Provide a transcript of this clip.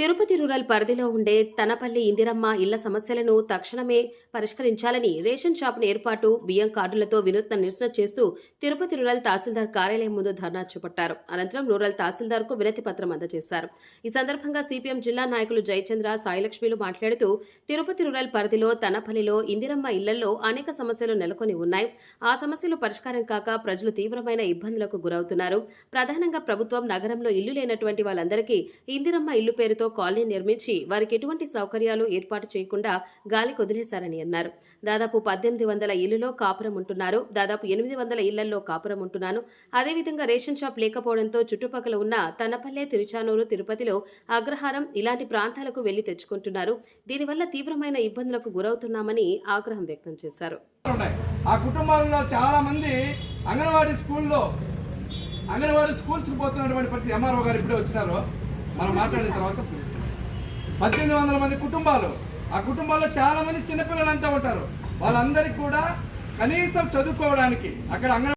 Tirupati rural పరిధిలో ఉండే తనపల్లి ఇందిరమ్మ ఇళ్ళ సమస్యలను తక్షణమే పరిష్కరించాలని రేషన్ షాపుల ఏర్పాటు బియ్యం కార్డులతో వినూత్న నిరసన చేస్తూ తిరుపతి రూరల్ తహసీల్దార్ కార్యాలయం ముందు ధర్నా చేపట్టారు. అనంతరం రూరల్ తహసీల్దార్కు వినతి పత్రం అందజేశారు. ఈ సందర్భంగా సిపిఎం జిల్లా నాయకులు జయచంద్ర సాయిలక్ష్మిలు మాట్లాడుతూ తిరుపతి రూరల్ పరిధిలో తనపల్లిలో ఇందిరమ్మ ఇళ్ళలో అనేక సమస్యలు నెలకొని ఉన్నాయి. ఆ సమస్యలు పరిష్కారం కాక ప్రజలు తీవ్రమైన ఇబ్బందులకు గురవుతున్నారు. ప్రధానంగా ప్రభుత్వం నగరంలో ఇల్లు లేనటువంటి వాళ్ళందరికీ ఇందిరమ్మ ఇల్లు పేరుతో కాలనీ నిర్మించి వారికి ఎటువంటి సౌకర్యాలు ఏర్పాటు చేయకుండా గాలి కొదిలేశారని అన్నారు. దాదాపు పద్దెనిమిది వందల ఇళ్ళలో కాపురం ఉంటున్నారు. దాదాపు ఎనిమిది వందల ఇళ్ళలో కాపురం ఉంటున్నాను. అదేవిధంగా రేషన్ షాప్ లేకపోవడంతో చుట్టుపక్కల ఉన్న తనపల్లె తిరుచానూరు తిరుపతిలో అగ్రహారం ఇలాంటి ప్రాంతాలకు వెళ్ళి తెచ్చుకుంటున్నారు. దీనివల్ల తీవ్రమైన ఇబ్బందులకు గురవుతున్నామని ఆగ్రహం వ్యక్తం చేశారు. ఆ కుటుంబాల్లో చాలా మంది అంగన్వాడీ స్కూల్లో అంగన్వాడీ స్కూల్స్కి పోతున్నటువంటి పరిస్థితి ఎంఆర్ఓ గారు ఇప్పుడే వచ్చినారు. మనం మాట్లాడిన తర్వాత పద్దెనిమిది వందల మంది కుటుంబాలు. ఆ కుటుంబాల్లో చాలా మంది చిన్నపిల్లలంతా ఉంటారు. వాళ్ళందరికీ కూడా కనీసం చదువుకోవడానికి అక్కడ అంగన్వాడీ